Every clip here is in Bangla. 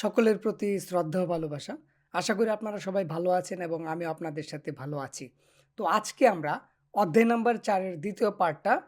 সকলের প্রতি শ্রদ্ধা ভালোবাসা। আশা করি আপনারা সবাই ভালো আছেন এবং আমিও আপনাদের সাথে ভালো আছি। তো আজকে আমরা অধ্যায় নাম্বার চারের দ্বিতীয় পার্টটা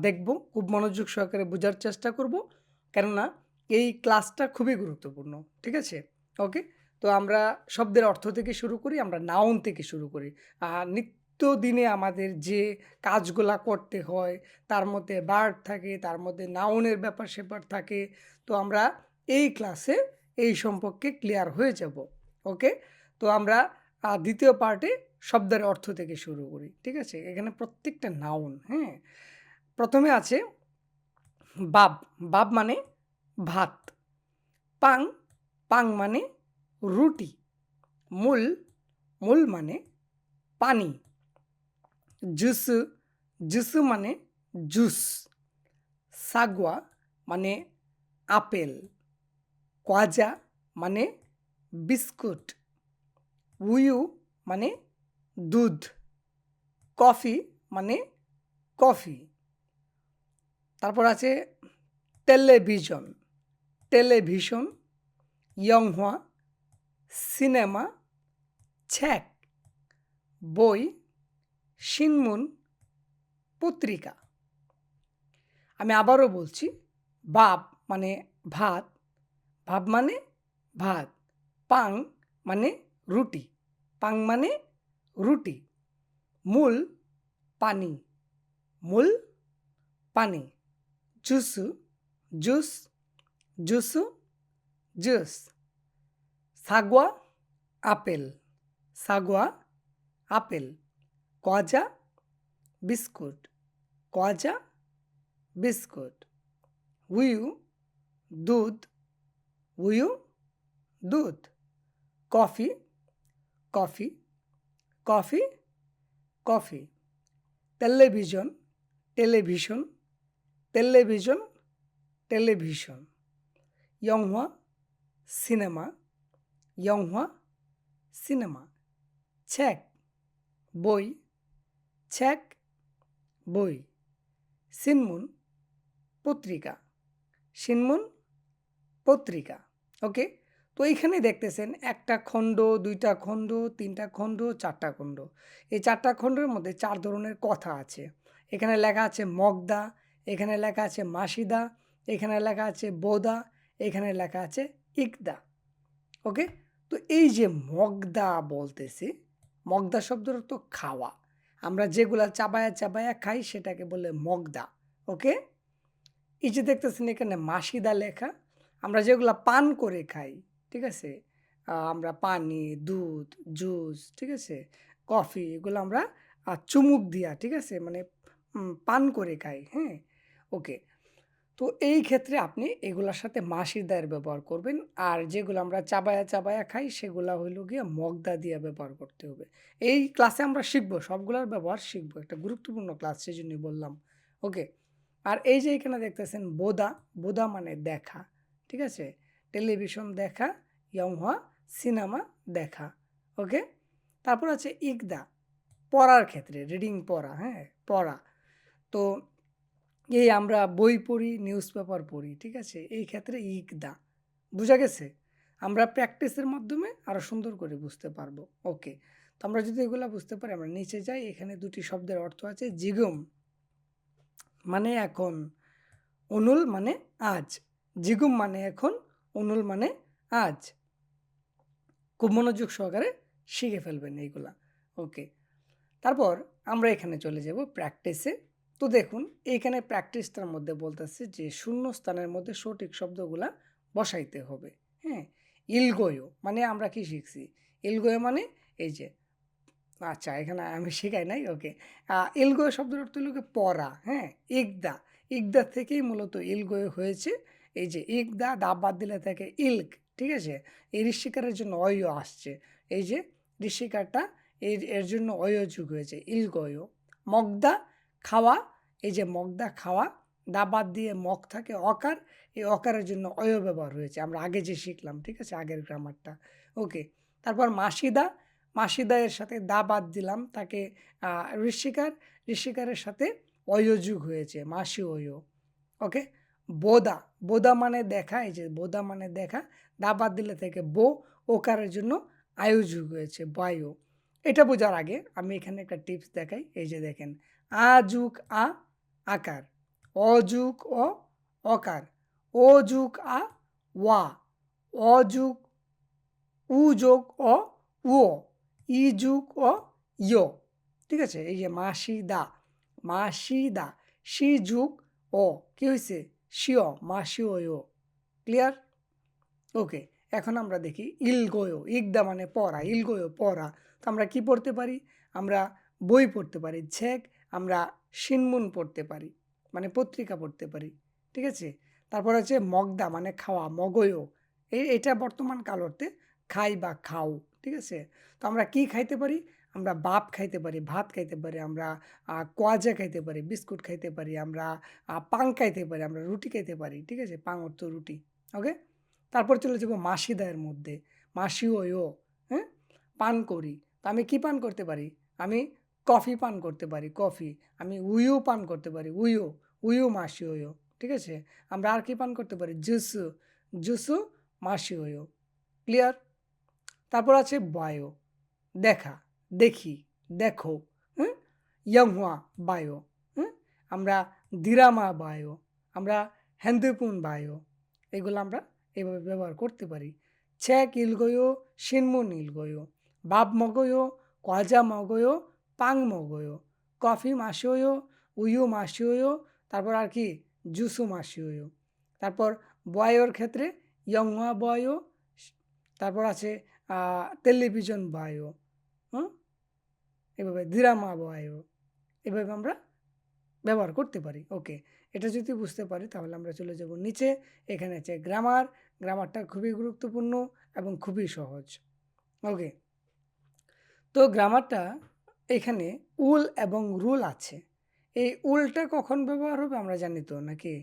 দেখব। খুব মনোযোগ সহকারে বোঝার চেষ্টা করব। কেননা এই ক্লাসটা খুবই গুরুত্বপূর্ণ। ঠিক আছে? ওকে? তো আমরা শব্দের অর্থ থেকে শুরু করি, আমরা নাউন থেকে শুরু করি। আ নিত্যদিনে আমাদের যে কাজগুলা করতে হয়, তার মধ্যে বার্ড থাকে, তার মধ্যে নাউনের ব্যাপার-স্যাপার থাকে। তো আমরা এই ক্লাসে এই সম্পর্কে ক্লিয়ার হয়ে যাব। ওকে? তো আমরা দ্বিতীয় ২য় পার্টে শব্দের অর্থ থেকে শুরু করি। ঠিক আছে? এখানে প্রত্যেকটা নাউন, হ্যাঁ? প্রথমে আছে বাব। বাব মানে ভাত। পাং, পাং মানে রুটি। মূল, মূল মানে পানি। জুসু, জুসু মানে জুস। সাগুয়া মানে আপেল। কোয়াজা মানে বিস্কুট। উয়ু মানে দুধ। কফি মানে কফি। তারপর আছে টেলিভিশন, টেলিভিশন, ইয়ংহুয়া, সিনেমা, ছ্যাক, বই, সিনমুন পত্রিকা। আমি আবারও বলছি, বাপ মানে ভাত, ভাব মানে ভাত। পাং মানে রুটি, পাং মানে রুটি। মূল পানি, মূল পানি। জুসু, জুস, জুসু, জুস। সাগুয়া, আপেল, সাগুয়া, আপেল। কোয়াজা, বিস্কুট, কোয়াজা, বিস্কুট। উয়ু, দুধ, উয়ু, দুধ। Coffee, coffee, coffee, coffee. Television, television, television, television. ইয়ংহুয়া, cinema, ইয়ংহুয়া, সিনেমা। ছ্যাক, বই, ছ্যাক, বই। শিনমুন, পত্রিকা, শিনমুন, পত্রিকা। ওকে? তো এইখানে দেখতেছেন ১ টা খণ্ড, ২ টা খণ্ড, ৩ টা খণ্ড, ৪ টা খণ্ড। এই ৪ টা খণ্ডের মধ্যে ৪ ধরনের কথা আছে। এখানে লেখা আছে মগদা, এখানে লেখা আছে মাসিদা, এখানে লেখা আছে বোদা, এখানে লেখা আছে ইকদা। ওকে? তো এই যে মগদা বলতেছি, মগদা শব্দের অর্থ খাওয়া। আমরা যেগুলা চাবায়া, চাবায়া খাই সেটাকে বলে মগদা। ওকে? এই যে দেখতেছেন এখানে মাসিদা লেখা, আমরা যেগুলা পান করে খাই, ঠিক আছে? আমরা পানি, দুধ, জুস, ঠিক আছে? কফি এগুলো আমরা চুমুক দিয়া, ঠিক আছে? মানে পান করে খাই, হ্যাঁ? ওকে। তো এই ক্ষেত্রে আপনি এগুলোর সাথে মাসির দায়ের ব্যবহার করবেন। আর যেগুলো আমরা চাবায়া, চাবায়া খাই সেগুলা হইল গিয়ে মগদা দিয়া ব্যবহার করতে হবে। এই ক্লাসে আমরা শিখব, সবগুলোর ব্যবহার শিখব। একটা গুরুত্বপূর্ণ ক্লাস সেই জন্যই বললাম। ওকে? আর এই যে এখানে দেখতেছেন বোদা, বোদা মানে দেখা। ঠিক আছে? টেলিভিশন দেখা, ইয়ংহুয়া, সিনেমা দেখা। ওকে? তারপর আছে ইকদা, পড়ার ক্ষেত্রে, রিডিং পড়া, হ্যাঁ? পড়া। তো এই আমরা বই পড়ি, নিউজ পেপার পড়ি, ঠিক আছে? এই ক্ষেত্রে ইকদা। বুঝা গেছে? আমরা প্র্যাকটিসের মাধ্যমে আরও সুন্দর করে বুঝতে পারব ওকে। তো আমরা যদি এগুলা বুঝতে পারি আমরা নিচে যাই। এখানে দুটি শব্দের অর্থ আছে জিগম মানে এখন, অনুল মানে আজ। জিগুম মানে এখন, অনুল মানে আজ। খুব মনোযোগ সহকারে শিখে ফেলবেন এইগুলা। ওকে। তারপর আমরা এখানে চলে যাব প্র্যাকটিসে। তো দেখুন এইখানে প্র্যাকটিসটার মধ্যে বলতেছে যে শূন্য স্থানের মধ্যে সঠিক শব্দগুলা বসাইতে হবে। হ্যাঁ? ইলগোয়ো মানে আমরা কি শিখছি? ইলগোয়ো মানে এই যে আচ্ছা এখানে আমি শিখাই নাই। ওকে। ইলগোয়ো শব্দের অর্থ হলো পড়া, হ্যাঁ? ইকদা, ইকদা থেকেই মূলত ইলগোয়ো হয়েছে। এই যে ইক দা দা বাদ দিলে থাকে ইল্ক, ঠিক আছে? এই ঋষিকারের জন্য অয় আসছে। এই যে ঋষিকারটা এর এর জন্য অয় যুগ হয়েছে, ইলগোয়ো। মগদা, খাওয়া, এই যে মগদা খাওয়া, দা বাদ দিয়ে মগ থাকে অকার, এই অকারের জন্য অয় ব্যবহার হয়েছে। আমরা আগে যে শিখলাম, ঠিক আছে? আগের গ্রামারটা। ওকে। তারপর মাসিদা, মাসিদা এর সাথে দা বাদ দিলাম তাকে ঋষিকার, ঋষিকারের সাথে অয় যুগ হয়েছে, মাসি অয়। ওকে? বোদা বোদা মানে দেখা, এই যে বোদা মানে দেখা দা বাদ দিলে থেকে বো, ওকারের জন্য আয়ু যুগ হয়েছে বায়ু। এটা বোঝার আগে আমি এখানে একটা টিপস দেখাই, এই যে দেখেন আ আ, আকার। অ যুগ অ, অকার। ও যুগ আ, ওয়া। অ যুগ উ যোগ অ ও। ই যুগ অ ইয় ঠিক আছে? এই যে মাসি দা মাসি দা সি যুগ ও কি হয়েছে শিও মা ইয় ক্লিয়ার ওকে এখন আমরা দেখি ইলগোয়ো ইগদা মানে পড়া ইলগোয়ো পড়া। তো আমরা কি পড়তে পারি? আমরা বই পড়তে পারি ঝেক আমরা সিনমুন পড়তে পারি মানে পত্রিকা পড়তে পারি, ঠিক আছে? তারপর হচ্ছে মগদা মানে খাওয়া মগয়ো এই এটা বর্তমান কালতে খাই বা খাও, ঠিক আছে? তো আমরা কি খাইতে পারি? আমরা বাপ খাইতে পারি, ভাত খাইতে পারি, আমরা কোয়াজা খাইতে পারি, বিস্কুট খাইতে পারি, আমরা পাং খাইতে পারি, আমরা রুটি খাইতে পারি, ঠিক আছে? পাং অর্থ রুটি, ওকে? তারপর চলে যাব মাসিদায়ের মধ্যে। মাসি ও হ্যাঁ? পান করি। তো আমি কী পান করতে পারি? আমি কফি পান করতে পারি, কফি। আমি উইও পান করতে পারি, উইও উইও মাসি ওয়ো ঠিক আছে? আমরা আর কি পান করতে পারি? জুসু জুসু মাসি ওয়ো ক্লিয়ার? তারপর আছে বায়ো, দেখা। দেখি, দেখো হ্যাঁ বায়ো আমরা দিরামা বায়ো আমরা হ্যান্দুপুন বায়ো এগুলো আমরা এভাবে ব্যবহার করতে পারি। ছ্যাক ইলগয়ো শিনমুন ইলগয়ো বাপ মগয়ো কজা মগয়ো পাং মগয়ো কফি মাসিও উয়ু মাসিও তারপর আর কি জুসু মাসিও তারপর বয়র ক্ষেত্রে ইয়ংহা বয়ো তারপর আছে টেলিভিশন বায়ো হুম? এভাবে দিরামা বায়ো এভাবে আমরা ব্যবহার করতে পারি। ওকে এটা যদি বুঝতে পারি তাহলে আমরা চলে যাব নিচে। এখানে আছে গ্রামার গ্রামারটা খুবই গুরুত্বপূর্ণ এবং খুবই সহজ। ওকে তো গ্রামারটা এখানে উল এবং রুল আছে। এই উলটা কখন ব্যবহার হবে আমরা জানি তো নাকি?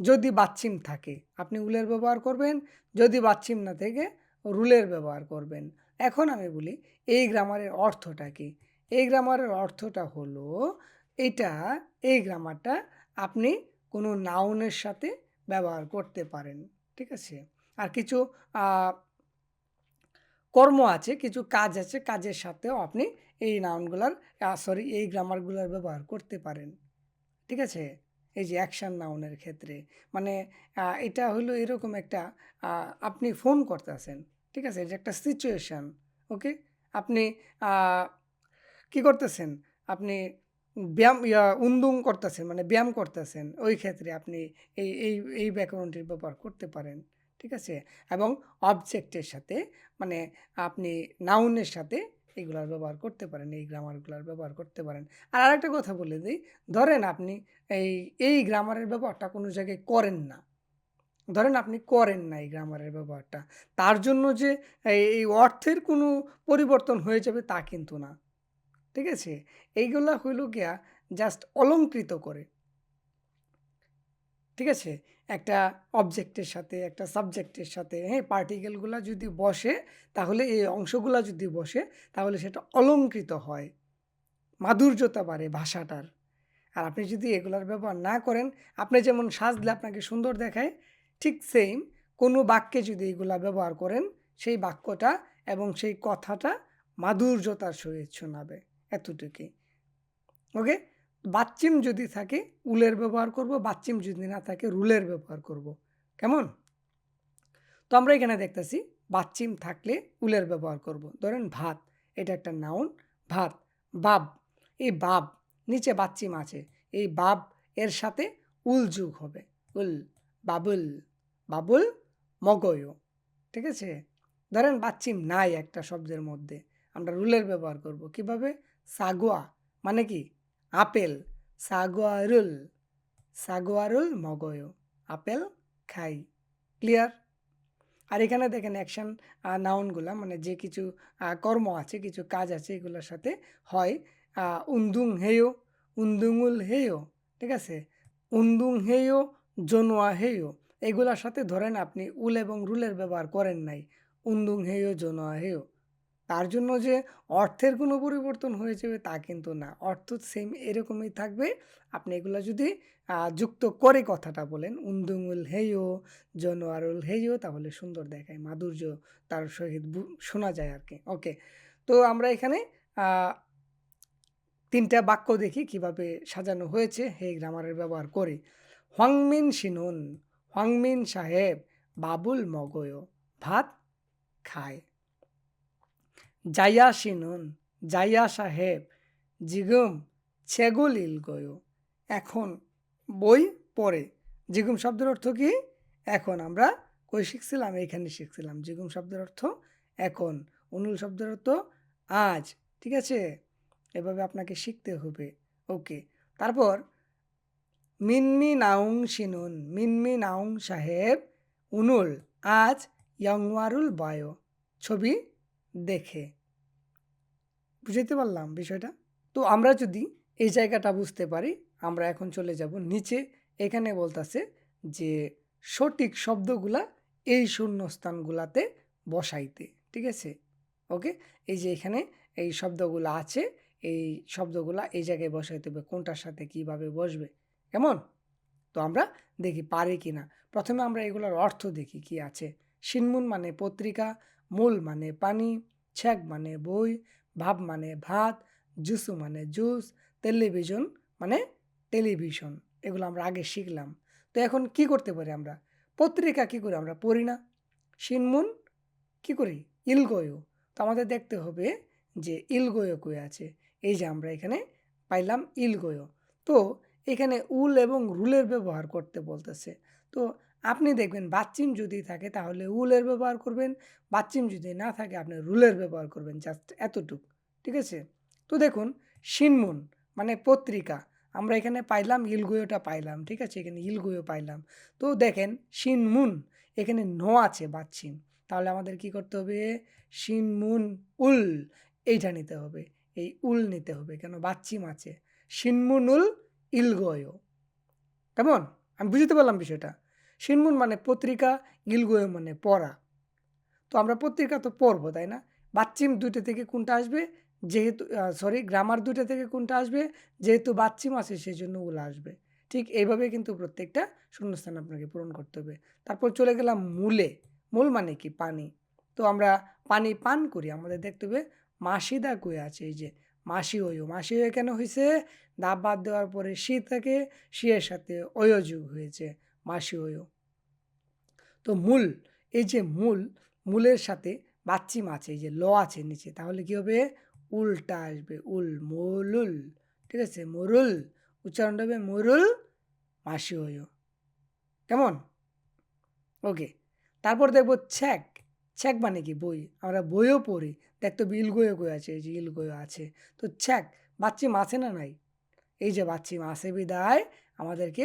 যদি বাচ্চিম থাকে, আপনি উলের ব্যবহার করবেন, যদি বাচ্চিম না থেকে রুলের ব্যবহার করবেন। এখন আমি বলি, এই গ্রামারের অর্থটা কি? এই গ্রামারের অর্থটা হলো, এটা, এই গ্রামারটা আপনি কোনো নাউনের সাথে ব্যবহার করতে পারেন, ঠিক আছে? আর কিছু কর্ম আছে, কিছু কাজ আছে, কাজের সাথেও আপনি এই নাউনগুলার সরি এই গ্রামারগুলার ব্যবহার করতে পারেন, ঠিক আছে? এই যে অ্যাকশন নাউনের ক্ষেত্রে মানে এটা হলো এরকম একটা আপনি ফোন করতে করতেছেন ঠিক আছে? এটা একটা সিচুয়েশান ওকে আপনি কি করতেছেন? আপনি ব্যায়াম উন্দুং করতেছেন মানে ব্যায়াম করতেছেন, ওই ক্ষেত্রে আপনি এই এই এই ব্যাকরণটির ব্যবহার করতে পারেন, ঠিক আছে? এবং অবজেক্টের সাথে মানে আপনি নাউনের সাথে এগুলার ব্যবহার করতে পারেন, এই গ্রামারগুলার ব্যবহার করতে পারেন। আর আরেকটা কথা বলে দিই, ধরেন আপনি এই এই গ্রামারের ব্যবহারটা কোনো জায়গায় করেন না ধরেন আপনি করেন না এই গ্রামারের ব্যবহারটা, তার জন্য যে এই এই অর্থের কোনো পরিবর্তন হয়ে যাবে তা কিন্তু না। ঠিক আছে? এইগুলা হইল গিয়া জাস্ট অলঙ্কৃত করে। ঠিক আছে? একটা অবজেক্টের সাথে, একটা সাবজেক্টের সাথে হ্যাঁ পার্টিকেলগুলা যদি বসে, তাহলে এই অংশগুলা যদি বসে, তাহলে সেটা অলঙ্কৃত হয়। মাধুর্যতা বাড়ে ভাষাটার। আর আপনি যদি এগুলার ব্যবহার না করেন, আপনি যেমন সাজলে আপনাকে সুন্দর দেখায় ঠিক সেম কোনো বাক্যে যদি এগুলা ব্যবহার করেন, সেই বাক্যটা এবং সেই কথাটা মাধুর্যতার সহিত শোনাবে এতটুকুই। ওকে বাচ্চিম যদি থাকে, উলের ব্যবহার করব, বাচ্চিম যদি না থাকে, রুলের ব্যবহার করব। কেমন? তো আমরা এখানে দেখতেছি, বাচ্চিম থাকলে উলের ব্যবহার করব। ধরেন ভাত, এটা একটা নাউন ভাত, বাব, এই বাব, নিচে বাচ্চিম আছে, এই বাব এর সাথে উল যুগ হবে, উল। বাবুল বাবুল মগয়। ঠিক আছে? ধরেন বাচ্চিম নাই একটা শব্দের মধ্যে। আমরা রুলের ব্যবহার করব। কীভাবে? সাগুয়া। মানে কি? আপেল। সাগুয়ারুল সাগুয়ারুল মগয়। আপেল খাই। ক্লিয়ার? আর এখানে দেখেন অ্যাকশন নাউনগুলা মানে যে কিছু কর্ম আছে, কিছু কাজ আছে, এগুলোর সাথে হয়। উন্দুং হেয়, উন্দুঙুল হেয়। ঠিক আছে? উন্দুং হেয় জনোয়া হেয় এগুলোর সাথে ধরেন আপনি উল এবং রুলের ব্যবহার করেন নাই। উন্দুং হেয় জনোয়া হেয় তার জন্য যে অর্থের কোনো পরিবর্তন হয়ে যাবে তা কিন্তু না। অর্থ সেম এরকমই থাকবে। আপনি এগুলো যদি যুক্ত করে কথাটা বলেন উন্দুঙুল হেয়ো জনোয়ারুল হেয়ো তাহলে সুন্দর দেখায়, মাধুর্য তার সহিত শোনা যায় আর কি ওকে, তো আমরা এখানে তিনটা বাক্য দেখি কীভাবে সাজানো হয়েছে হে গ্রামারের ব্যবহার করে। হোয়াংমিন শিনুন হোয়াংমিন সাহেব বাবুল মগয় ভাত খায়। জায়া শিনুন জায়া সাহেব জিগুম ছেগুল ইলগয়। এখন বই পড়ে। জিগুম শব্দের অর্থ কি? এখন আমরা কই শিখছিলাম? এখানে শিখছিলাম। জিগুম শব্দের অর্থ এখন। অনুল শব্দের অর্থ আজ। ঠিক আছে? এভাবে আপনাকে শিখতে হবে। ওকে। তারপর মিনমি নাউং শিনুন মিনমি নাউং সাহেব, উনুল, আজ ইয়াংওয়ারুল বায়। ছবি দেখে। বুঝাইতে পারলাম বিষয়টা? তো আমরা যদি এই জায়গাটা বুঝতে পারি, আমরা এখন চলে যাব নিচে। এখানে বলতাছে যে সঠিক শব্দগুলা এই শূন্যস্থানগুলাতে বসাইতে, ঠিক আছে? ওকে? এই যে এখানে এই শব্দগুলো আছে, এই শব্দগুলা এই জায়গায় বসাইতে হবে, কোনটার সাথে কীভাবে বসবে? কেমন? তো আমরা দেখি পারি কি না। প্রথমে আমরা এগুলোর অর্থ দেখি কি আছে। শিনমুন মানে পত্রিকা, মূল মানে পানি, ছ্যাক মানে বই, ভাব মানে ভাত, জুসু মানে জুস, টেলিভিশন মানে টেলিভিশন। এগুলো আমরা আগে শিখলাম। তো এখন কি করতে পারি আমরা? পত্রিকা কি করি আমরা? পড়ি না। শিনমুন কি করি? ইলগয়ু। তো আমাদের দেখতে হবে যে ইলগয় কই আছে? এই যে আমরা এখানে পাইলাম ইলগয়। তো এখানে উল এবং রুলের ব্যবহার করতে বলতেছে। তো আপনি দেখবেন বাচ্চিম যদি থাকে তাহলে উলের ব্যবহার করবেন বাচ্চিম যদি না থাকে আপনি রুলের ব্যবহার করবেন জাস্ট এতটুক, ঠিক আছে? তো দেখুন, শিনমুন মানে পত্রিকা, আমরা এখানে পাইলাম, ইলগুয়োটা পাইলাম, ঠিক আছে? এখানে ইলগুয়ো পাইলাম। তো দেখেন, শিনমুন, এখানে ন আছে বাচ্চিম তাহলে আমাদের কি করতে হবে? শিনমুন উল, এইটা নিতে হবে, এই উল নিতে হবে, কেন? বাচ্চিম আছে। শিনমুন উল ইলগয়। কেমন? আমি বুঝতে পারলাম বিষয়টা। শিনমুন মানে পত্রিকা, ইলগয় মানে পড়া। তো আমরা পত্রিকা তো পড়ব, তাই না? বাচ্চিম দুইটা থেকে কোনটা আসবে? যেহেতু সরি গ্রামার দুইটা থেকে কোনটা আসবে? যেহেতু বাচ্চিম আছে সেই জন্য উল আসবে। ঠিক এইভাবে কিন্তু প্রত্যেকটা শূন্যস্থান আপনাকে পূরণ করতে হবে। তারপর চলে গেলাম মূলে। মূল মানে কি? পানি। তো আমরা পানি পান করি, আমাদের দেখতে হবে মাসিদা কই আছে, এই যে মাসি ওয়ো। মাসি ওয় কেন হয়েছে দাব বাদ দেওয়ার পরে শি থেকে শিয়ের সাথে অয়োযোগ হয়েছে, মাসি ওয়ো। তো মূল, এই যে মূল, মূলের সাথে বাচ্চিম আছে এই যে ল আছে নিচে, তাহলে কি হবে? উলটা আসবে, উল মরুল, ঠিক আছে? মরুল, উচ্চারণটা হবে মরুল, মাসি হইও কেমন? ওকে, তারপর দেখব ছ্যাক। ছ্যাক মানে কি? বই। আমরা বইও পড়ি। দেখতো ইলগোয় গই আছে, এই যে ইলগোয় আছে। তো ছ্যাক, বাচ্চি আছে না নাই? এই যে বাচ্চি আছে বিদায়, আমাদেরকে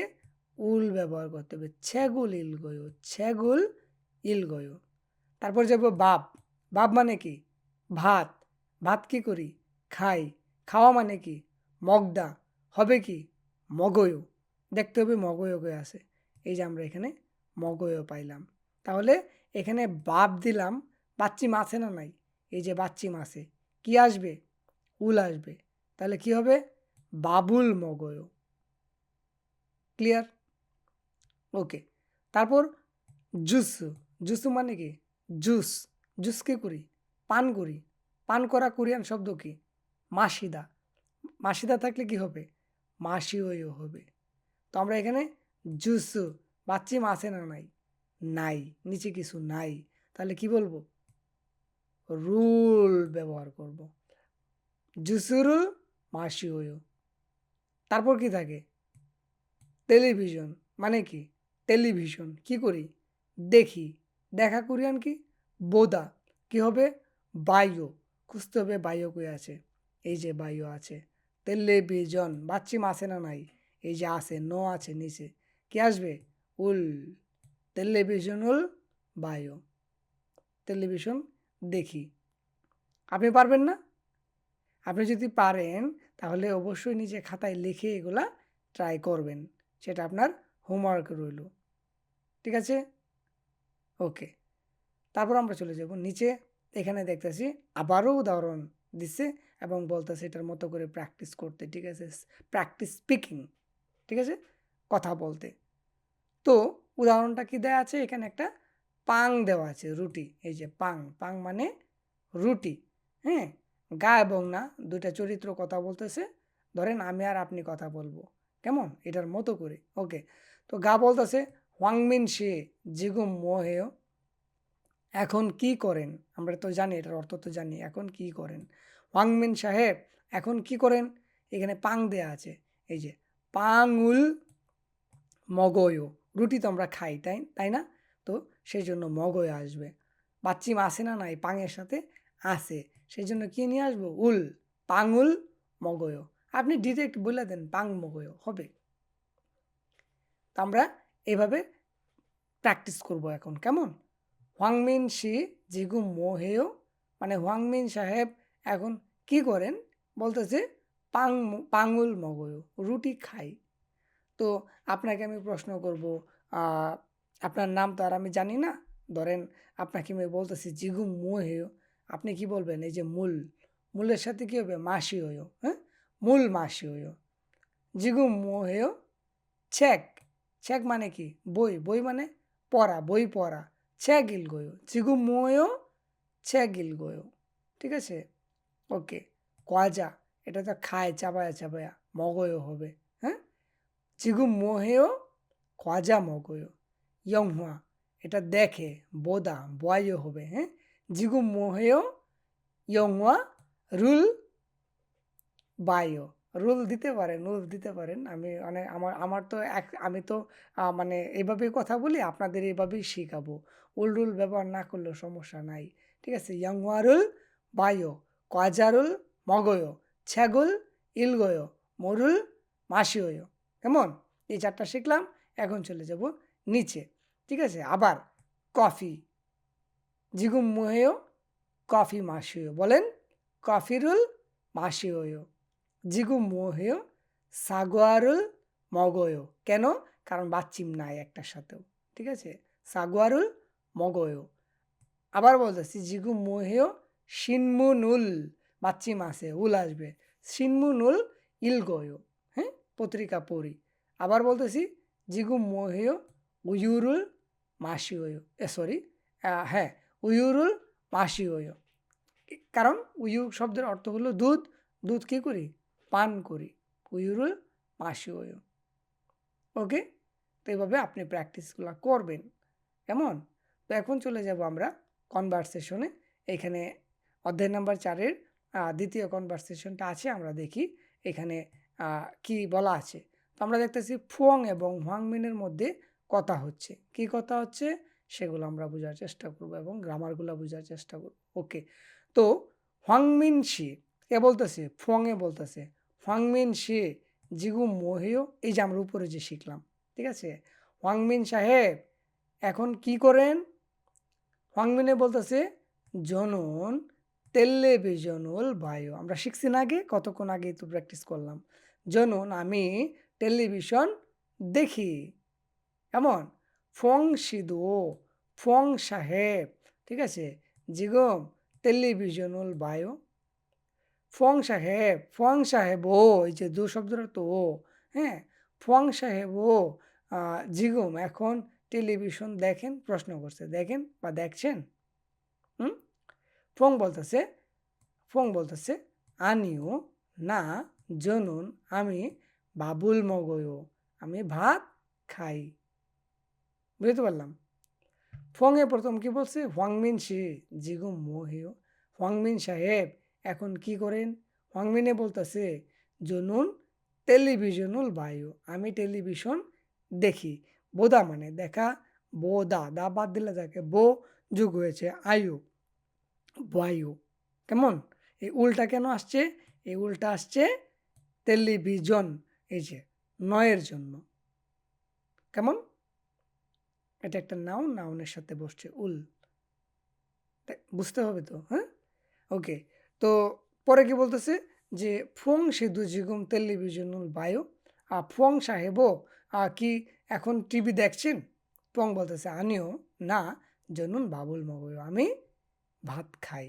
উল ব্যবহার করতে হবে। ছ্যাগুল ইলগয় ছ্যাগুল ইলগয়। তারপর যাব বাপ। বাপ মানে কি? ভাত। ভাত কি করি? খাই। খাওয়া মানে কি? মগদা হবে কি? মগয়। দেখতে হবে মগয় গয়ে আছে। এই যে আমরা এখানে মগয় পাইলাম। তাহলে এখানে বাপ দিলাম। বাচ্চি মাছে না নাই? এই যে বাচ্চি মাছে কি আসবে? উল আসবে। তাহলে কি হবে? বাবুল মগয়। ক্লিয়ার ওকে তারপর জুসু। জুসু মানে কি? জুস। জুস কি করি? পান করি। পান করা কোরিয়ান শব্দ কি? মাসিদা। মাসিদা থাকলে কি হবে? মাসিওয়ও হবে। তো আমরা এখানে জুসু, বাচ্চি মাছে না নাই? নাই। নিচে কিছু নাই। তাহলে কি বলব? রুল ব্যবহার করব। জুসুরুল মাসিওয়ো তারপর কি থাকে? টেলিভিশন। মানে কি? টেলিভিশন। কি করি? দেখি। দেখা কোরিয়ান কি? বোদা। কি হবে? বায়ু। খুঁজতে হবে বায়ু কই আছে। এই যে বায়ু আছে। টেলিভিশন। বাচ্চিম আছে না নাই? এই যে আছে, ন আছে নিচে। কি আসবে? উল। টেলিভিশন উল, বায়ু। টেলিভিশন দেখি। আপনি পারবেন না? আপনি যদি পারেন, তাহলে অবশ্যই নিজে খাতায় লিখে এগুলা ট্রাই করবেন। সেটা আপনার হোমওয়ার্ক রইল। ঠিক আছে? ওকে তারপর আমরা চলে যাব নিচে। এখানে দেখতেছি আবারও উদাহরণ দিচ্ছে এবং বলতেছে এটার মতো করে প্র্যাকটিস করতে। ঠিক আছে? প্র্যাকটিস স্পিকিং ঠিক আছে? কথা বলতে। তো উদাহরণটা কি দেওয়া আছে? এখানে একটা পাং দেওয়া আছে, রুটি। এই যে পাং পাং মানে রুটি হ্যাঁ? গা এবং না, দুইটা চরিত্র কথা বলতেছে। ধরেন আমি আর আপনি কথা বলব, কেমন? এটার মতো করে, ওকে। তো গা বলতেছে, হোয়াংমিন সে জিগুম মোহেয় এখন কি করেন? আমরা তো জানি, এটার অর্থ তো জানি, এখন কি করেন? হোয়াংমিন সাহেব, এখন কি করেন? এখানে পাং দেয়া আছে, এই যে পাংউল মগয়, রুটি তো আমরা খাই, তাই তাই না? তো সেই জন্য মগয় আসবে বাচ্চিম আসে না নাই পাঙের সাথে আসে। সেই জন্য কি নিয়ে আসব? উল, পাঙুল মগয় আপনি ডিরেক্ট বলে দেন পাং মগয় হবে। তো আমরা এভাবে প্র্যাকটিস করব এখন, কেমন? হোয়াংমিন শি জিগু মোহেও মানে হোয়াংমিন সাহেব এখন কি করেন? বলতেছে পাং পাঙুল মগয় রুটি খাই। তো আপনাকে আমি প্রশ্ন করব আপনার নাম তো আর আমি জানি না। ধরেন আপনাকে আমি বলতেছি, জিগু মোহেয় আপনি কি বলবেন? এই যে মূল, মূলের সাথে কী হবে? মাসি হইও হ্যাঁ? মূল মাসি হইও জিগু মোহেয় ছেক। ছেক মানে কি? বই। বই মানে পড়া। বই পড়া। ছে গিল গয়ো। জিগু মোয়ও ছে গিল গয়ো। ঠিক আছে? ওকে। কোয়াজা এটা তো খায় চাবায়া চাবায়া, মগয়ও হবে। হ্যাঁ? জিগু মোহেও খোয়াজা মগয়ও? ইয়ংহুয়া এটা দেখে, বোদা, বয়ও হবে হ্যাঁ? জিগু মোহেও ইয়ংহুয়া রুল বায়ো রুল দিতে পারেন, রুল দিতে পারেন। আমি অনেক আমার আমার তো এক, আমি তো মানে এভাবেই কথা বলি, আপনাদের এভাবেই শেখাবো। উল রুল ব্যবহার না করলেও সমস্যা নাই, ঠিক আছে? ইয়াংওয়ারুল বায়ো কজারুল মগয় ছ্যাগুল ইলগয় মরুল মাসিওয় কেমন? এই চারটা শিখলাম, এখন চলে যাব। নিচে, ঠিক আছে? আবার কফি। জিগুম মোহেয়, কফি মাসিও বলেন কফিরুল মাসিওয় জিগুম মোহেয় সাগোয়ারুল মগয়। কেন? কারণ বাচ্চিম নাই একটার সাথেও, ঠিক আছে? সাগোয়ারুল মগয়। আবার বলতেছি জিগু মোহেয় সিনমুনুল বাচ্চিম আছে, উল আসবে। সিনমুনুল ইলগয় হ্যাঁ? পত্রিকা পড়ি। আবার বলতেছি জিগু মোহেয় উয়ুরুল মাসিওয় এ সরি হ্যাঁ উয়ুরুল মাসিওয় কারণ উয়ু শব্দের অর্থ হলো দুধ দুধ কী করি পান করি উয়ুরুল মাসিওয় ওকে তো এইভাবে আপনি প্র্যাকটিসগুলো করবেন কেমন তো এখন চলে যাব আমরা কনভারসেশনে এখানে অধ্যায় নাম্বার চারের দ্বিতীয় কনভারসেশনটা আছে আমরা দেখি এখানে কি বলা আছে তো আমরা দেখতেছি ফুয়ং এবং হোয়াংমিনের মধ্যে কথা হচ্ছে। কি কথা হচ্ছে? সেগুলো আমরা বোঝার চেষ্টা করব এবং গ্রামারগুলো বোঝার চেষ্টা করব। ওকে তো হোয়াংমিন শি কে বলতেছে ফুয়ংয়ে বলতেছে হোয়াংমিন শি জিগু মোহেও, এই যে আমরা উপরে যে শিখলাম, ঠিক আছে? হোয়াংমিন সাহেব, এখন কি করেন? হোয়াংমিনে বলতেছে, জনন টেলিভিশনুল বায়ু। আমরা শিখছি না আগে, কতক্ষণ আগে তো প্র্যাকটিস করলাম। জনন, আমি টেলিভিশন দেখি। কেমন? ফং সিদু ফং সাহেব, ঠিক আছে? জিগম টেলিভিশনুল বায়ু। ফং সাহেব ফং সাহেব, ও, এই যে দু শব্দটা তো, ও হ্যাঁ? ফং সাহেব, ও জিগম, এখন টেলিভিশন দেখেন, প্রশ্ন করছে, দেখেন বা দেখছেন? হুম? ফং বলতেছে ফং বলতেছে আনিও না, জনুন, আমি বাবুল মগয়ও আমি ভাত খাই। বুঝতে পারলাম। ফংয়ে প্রথম কি বলছে? হোয়াংমিন শি জিগুম মোহিও। হোয়াংমিন সাহেব, এখন কি করেন? হোয়াংমিনে বলতেছে, জনুন টেলিভিশনুল বায়ু, আমি টেলিভিশন দেখি। বোদা মানে দেখা, বোদা, দা বাদ দিলে থাকে বো যুগ হয়েছে, আয়ু, বায়ু। কেমন? এই উল্টা কেন আসছে? এই উল্টা আসছে টেলিভিশন, এই যে, নয়ের জন্য। কেমন? এটা একটা নাউন নাউনের সাথে বসছে, উল। বুঝতে হবে তো হ্যাঁ? ওকে তো পরে কি বলতেছে? যে ফোং সিধু জিগুম টেলিভিশনুল বায়ু আর ফোং সাহেবও কি এখন টিভি দেখছেন? ফং বলতেছে, আনিও, না, জনুন বাবুল মগয় আমি ভাত খাই।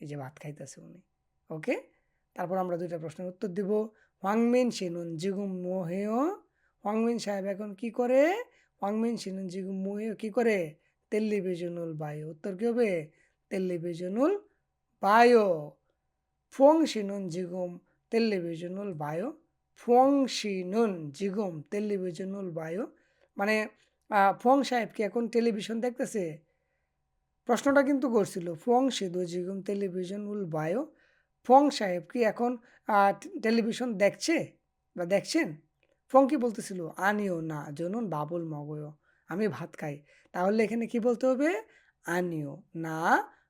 এই যে ভাত খাইতেছে উনি। ওকে তারপর আমরা দুইটা প্রশ্নের উত্তর দিব। হোয়াংমিন সিনুন জিগুম মোহেও, হোয়াংমিন সাহেব এখন কি করে? হোয়াংমিন সিনুন জিগুম মোহেও কি করে? টেলিভিশনুল বায়ু। উত্তর কি হবে? টেলিভিশনুল বায়ো। ফং সিনুন জিগুম টেলিভিশনুল বায়ো। ফং সিনুন জিগুম টেলিভিশনুল বায়ো। মানে ফং সাহেব কি এখন টেলিভিশন দেখতেছে? প্রশ্নটা কিন্তু করছিল ফং সিধু জিগুম টেলিভিশন উল বায়ো। ফং সাহেব কি এখন টেলিভিশন দেখছে বা দেখছেন? ফোং কি বলতেছিল? আনিও না, জনুন বাবুল মগয়, আমি ভাত খাই। তাহলে এখানে কি বলতে হবে? আনিও না,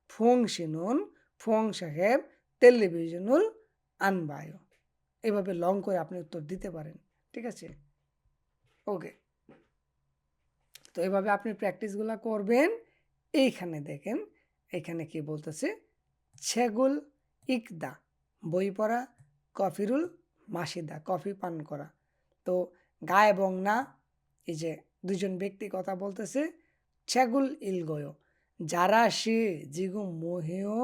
ফোং সিনুন ফোং সাহেব, টেলিভিশনুল আনবায়ো। এভাবে লং করে আপনি উত্তর দিতে পারেন, ঠিক আছে? ওকে। তো এভাবে আপনি প্র্যাকটিসগুলো করবেন। এইখানে দেখেন, এখানে কি বলতেছে? ছেগুল ইকদা, বই পড়া, কফিরুল মাসিদা, কফি পান করা। তো গা এবং না, এই যে দুজন ব্যক্তি কথা বলতেছে, ছেগুল ইলগয় জারাশি জিগু মোহেয়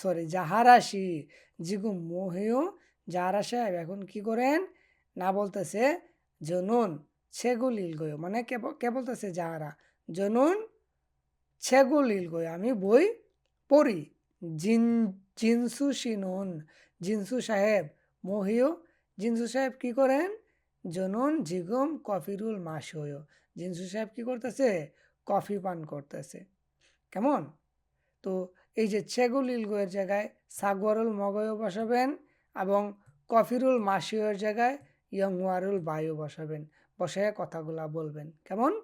সরি জাহারাশি জিগু মোহেয় জাহারা সাহেব এখন কি করেন? না বলতেছে, জনুন ছেগুল ইলগয় মানে কে কে বলতেছে? যাহারা। জনুন ছেগুল ইলগয় আমি বই পড়ি। জিন, জিনসু সিনুন। জিনসু সাহেব মহিও জিনসু সাহেব কি করেন? জনুন জিগম কফিরুল মাসয়। জিনসু সাহেব কী করতেছে? কফি পান করতেছে। কেমন? তো এই যে ছেগুল ইলগয়ের জায়গায় সাগরুল মগয় বসাবেন এবং কফিরুল মাসিওর জায়গায় ইয়ংওয়ারুল বায়ু বসাবেন। বসায় কথাগুলা বলবেন। কেমন?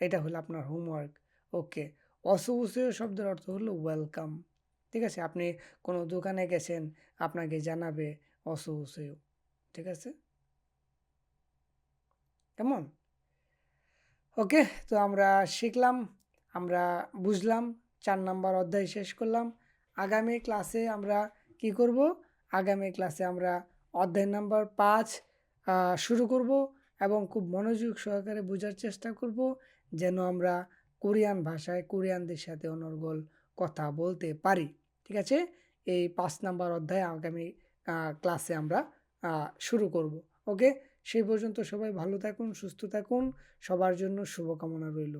এটা হলো আপনার হোমওয়ার্ক। ওকে। অসুবসীয় শব্দের অর্থ হলো ওয়েলকাম। ঠিক আছে? আপনি কোনো দোকানে গেছেন, আপনাকে জানাবে অসুবসীয়। ঠিক আছে? কেমন? ওকে তো আমরা শিখলাম, আমরা বুঝলাম, চার নাম্বার অধ্যায় শেষ করলাম। আগামী ক্লাসে আমরা কি করব? আগামী ক্লাসে আমরা অধ্যায় নাম্বার পাঁচ শুরু করব এবং খুব মনোযোগ সহকারে বোঝার চেষ্টা করব যেন আমরা কোরিয়ান ভাষায় কোরিয়ানদের সাথে অনর্গল কথা বলতে পারি। ঠিক আছে? এই পাঁচ নাম্বার অধ্যায় আগামী ক্লাসে আমরা শুরু করব। ওকে সেই পর্যন্ত সবাই ভালো থাকুন সুস্থ থাকুন। সবার জন্য শুভকামনা রইল।